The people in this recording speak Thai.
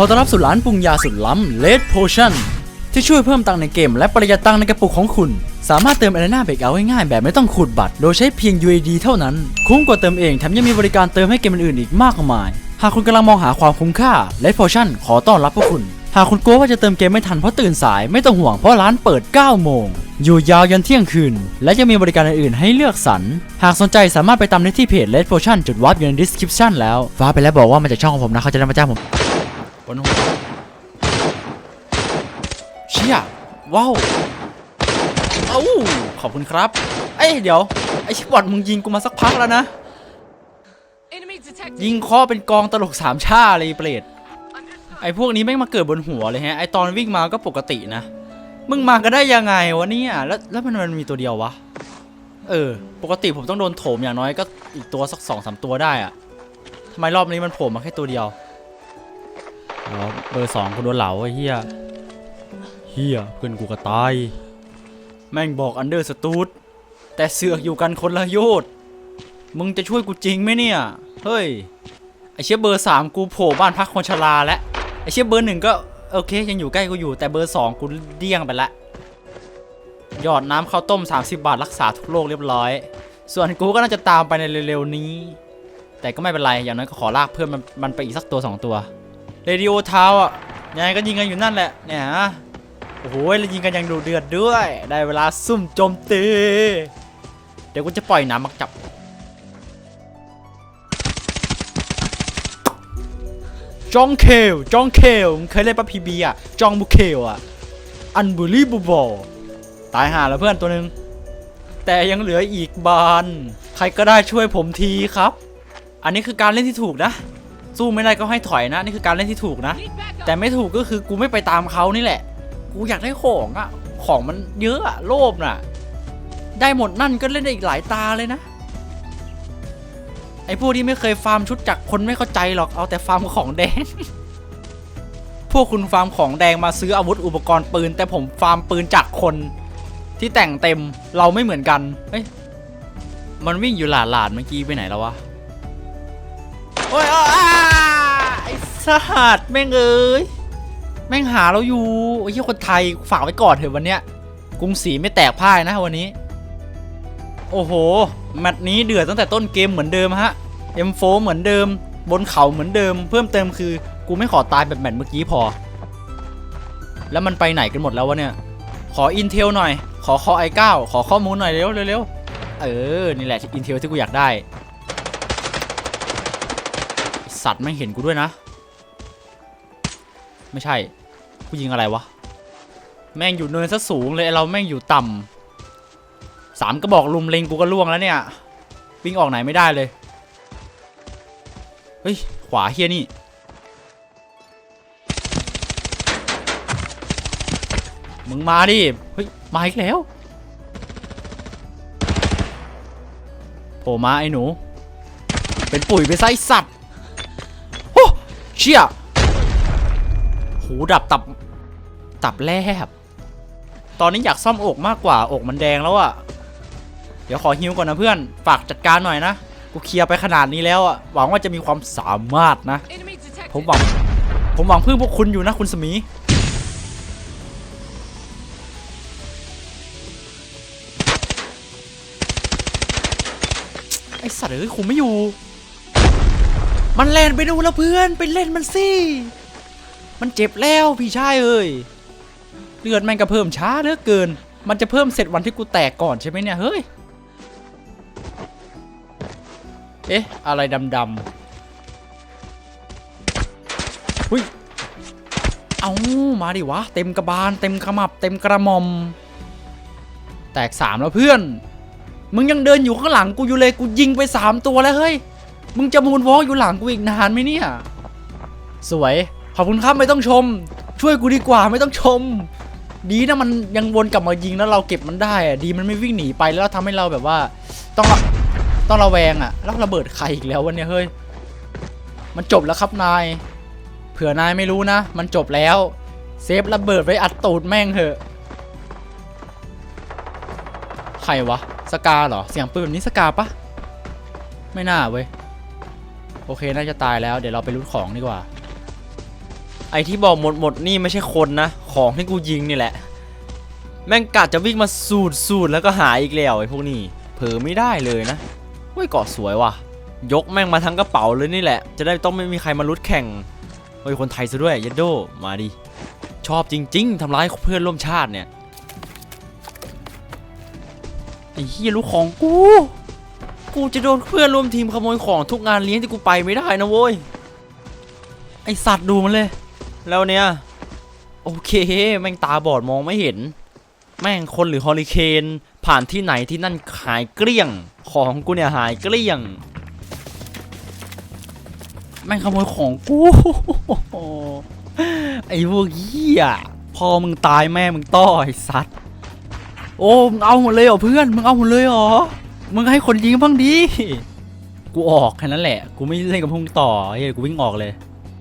อต้อนรับสู่ร้านปรุงยาสุดล้ำ Red Potion ที่ช่วยเพิ่มตังในเกมและประหยัดตังในกระปุกของคุณ สามารถเติม Arena Breakout ง่ายๆแบบไม่ต้องขูดบัตร โดยใช้เพียง UAD เท่านั้น คุ้มกว่าเติมเองแถมยังมีบริการเติมให้เกมอื่นๆอีกมากมาย หากคุณกำลังมองหาความคุ้มค่า Red Potion ขอต้อนรับพวกคุณ หากคุณกลัวว่าจะเติมเกมไม่ทันเพราะตื่นสายไม่ต้องห่วงเพราะร้านเปิด 9 โมง อยู่ยาวยันเที่ยงคืน และยังมีบริการอื่นๆให้เลือกสรร หากสนใจสามารถไปตามได้ที่เพจ Red Potion จุดวับอยู่ใน description แล้วฟ้าไปแล้วบอกว่ามาจากช่องของผมนะเขาจะได้มาจ้างผม ว้าวเอ้าขอบคุณครับ เอ้ยเดี๋ยว ไอ้ชิบอดมึงยิงกูมาสักพักแล้วนะ Enemy detected. ยิงเคอเป็นกองตลกสามชาเลยไอ้เปรตไอ้พวกนี้แม่งมาเกิดบนหัวเลยฮะ ไอ้ตอนวิ่งมาก็ปกตินะ มึงมาก็ได้ยังไงวะเนี่ยแล้วแล้วมันมันมีตัวเดียววะ เออ ปกติผมต้องโดนโถมอย่างน้อยก็อีกตัวสักสองสามตัวได้อะทำไมรอบนี้มันโผล่มาแค่ตัวเดียวอ๋อเบอร์สองกูโดนเหลาไอ้เฮีย เฮียเพื่อนกูก็ตาย แม่งบอกอันเดอร์สตูดแต่เสือกอยู่กันคนละโยชน์มึงจะช่วยกูจริงไหมเนี่ย เฮ้ย ไอเชี่ยเบอร์สามกูโผล่บ้านพักคนชราแล้ว ไอเชี่ยเบอร์หนึ่งก็โอเคยังอยู่ใกล้กูอยู่แต่เบอร์สองกูเดี้ยงไปละหยอดน้ำข้าวต้ม 30 บาทรักษาทุกโรคเรียบร้อย ส่วนกูก็น่าจะตามไปในเร็วๆนี้ แต่ก็ไม่เป็นไรอย่างน้อยก็ขอลากเพื่อนมันมันไปอีกสักตัวสองตัวเรดิโอเท้าอะยังไงก็ยิงกันอยู่นั่นแหละเนี่ยฮะ โอ้โหแล้วยิงกันอย่างดูเดือดด้วย ได้เวลาซุ่มโจมตี เดี๋ยวกูจะปล่อยน้ำมักจับ จองเคล จองเคลเคยเล่นปะพีบีอะ จองบุเคลอะ อันบุรีบูบอตายหาแล้วเพื่อนตัวหนึ่งแต่ยังเหลืออีกบาน ใครก็ได้ช่วยผมทีครับ อันนี้คือการเล่นที่ถูกนะ สู้ไม่ได้ก็ให้ถอยนะ นี่คือการเล่นที่ถูกนะ แต่ไม่ถูกก็คือกูไม่ไปตามเขานี่แหละ กูอยากได้ของอะของมันเยอะอะโลภน่ะ ได้หมดนั่นก็เล่นได้อีกหลายตาเลยนะ ไอ้พวกที่ไม่เคยฟาร์มชุดจากคนไม่เข้าใจหรอกเอาแต่ฟาร์มของแดง พวกคุณฟาร์มของแดงมาซื้ออาวุธอุปกรณ์ปืน แต่ผมฟาร์มปืนจากคน ที่แต่งเต็มเราไม่เหมือนกันเฮ้ยมันวิ่งอยู่หลาดหลาดเมื่อกี้ไปไหนแล้ววะโอ้ยอ้าไอ้สัตว์แม่งเอ้ย แม่งหาเราอยู่ไอ้ที่คนไทยฝากไว้ก่อนเถอะวันเนี้ยกรุงศรีไม่แตกพ่ายนะวันนี้ โอ้โหแมตช์นี้เดือดตั้งแต่ต้นเกมเหมือนเดิมฮะ M4 เหมือนเดิม บนเขาเหมือนเดิม เพิ่มเติมคือกูไม่ขอตายแบบแมตช์เมื่อกี้พอ แล้วมันไปไหนกันหมดแล้ววะเนี่ย ขอ Intel หน่อย ขอคอ i9 ขอข้อมูลหน่อยเร็วเร็วเออ นี่แหละ Intel ที่กูอยากได้ สัตว์ไม่เห็นกูด้วยนะ ไม่ใช่ กูยิงอะไรวะ แม่งอยู่เนินซะสูงเลยเราแม่งอยู่ต่ำสามกระบอกลุมเล็งกูก็ล่วงแล้วเนี่ย วิ่งออกไหนไม่ได้เลย เฮ้ย ขวาเฮียนี่ มึงมาดิ เฮ้ย มาอีกแล้วโผล่มาไอ้หนู เป็นปุ๋ยไปไส้สัตว์โอ้เชี่ย หูดับตับ ตับแลบ ตอนนี้อยากซ่อมอกมากกว่าอกมันแดงแล้วอะ่ะ เดี๋ยวขอฮิวก่อนนะเพื่อน ฝากจัดการหน่อยนะ กูเคลียร์ไปขนาดนี้แล้วอะ่ะ หวังว่าจะมีความสามารถนะ Enemy detected. ผมหวัง ผมหวังพึ่งพวกคุณอยู่นะคุณสมีไอสัตว์เอ้ยคุมไม่อยู่ มันแลนไปดูแล้วเพื่อน ไปเล่นมันสิ มันเจ็บแล้วพี่ชายเอ้ยเลือดแม่งก็เพิ่มช้าเหลือเกิน มันจะเพิ่มเสร็จวันที่กูแตกก่อนใช่ไหมเนี่ยเฮ้ย เอ๊ะ อะไรดำๆหุ้ย เอามาดิวะ เต็มกระบาล เต็มขมับ เต็มกระมอม แตกสามแล้วเพื่อน มึงยังเดินอยู่ข้างหลังกูอยู่เลยกูยิงไปสามตัวแล้วเฮ้ย มึงจะมูนวอล์กอยู่หลังกูอีกนานไหมเนี่ย สวย อบคุณครับไม่ต้องชม ช่วยกูดีกว่าไม่ต้องชม ดีนะมันยังวนกลับมายิงแล้วเราเก็บมันได้อะดีมันไม่วิ่งหนีไปแล้วทำให้เราแบบว่า ต้องต้องระแวงอะแล้วระเบิดใครอีกแล้ววันนี้เฮ้ยมันจบแล้วครับนาย เผื่อนายไม่รู้นะ มันจบแล้วเซฟระเบิดไว้อัดตูดแม่งเถอะใครวะสกาเหรอเสียงปืนแบบนี้สกาปะไม่น่าเว้ยโอเคน่าจะตายแล้วเดี๋ยวเราไปรูดของดีกว่า ไอที่บอกหมดหมดนี่ไม่ใช่คนนะ ของที่กูยิงนี่แหละ แม่งกะจะวิ่งมาสูดสูดแล้วก็หายอีกแล้วไอพวกนี้เผลอไม่ได้เลยนะเฮ้ยเกาะสวยว่ะ ยกแม่งมาทั้งกระเป๋าเลยนี่แหละ จะได้ต้องไม่มีใครมาลุดแข่งเฮ้ยคนไทยซะด้วยเยดโดมาดิชอบจริง ๆทำร้ายเพื่อนร่วมชาติเนี่ยไอ้เฮียลูกของกู กูจะโดนเพื่อนร่วมทีมขโมยของทุกงานเลี้ยงที่กูไปไม่ได้นะโว้ย ไอสัตว์ดูมันเลย แล้วเนี่ย โอเคแม่งตาบอดมองไม่เห็น แม่งคนหรือฮอริเคนผ่านที่ไหนที่นั่นหายเกลี้ยง ของกูเนี่ยหายเกลี้ยง แม่งขโมยของกูไอ้พวกเหี้ยพอมึงตายแม่มึงต้อไอ้สัตว์โอ้มึงเอาหมดเลยเหรอเพื่อนมึงเอาหมดเลยเหรอมึงให้คนยิงบ้างดิกูออกแค่นั้นแหละ กูไม่เล่นกับพวกมึงต่อเฮ้ยกูวิ่งออกเลย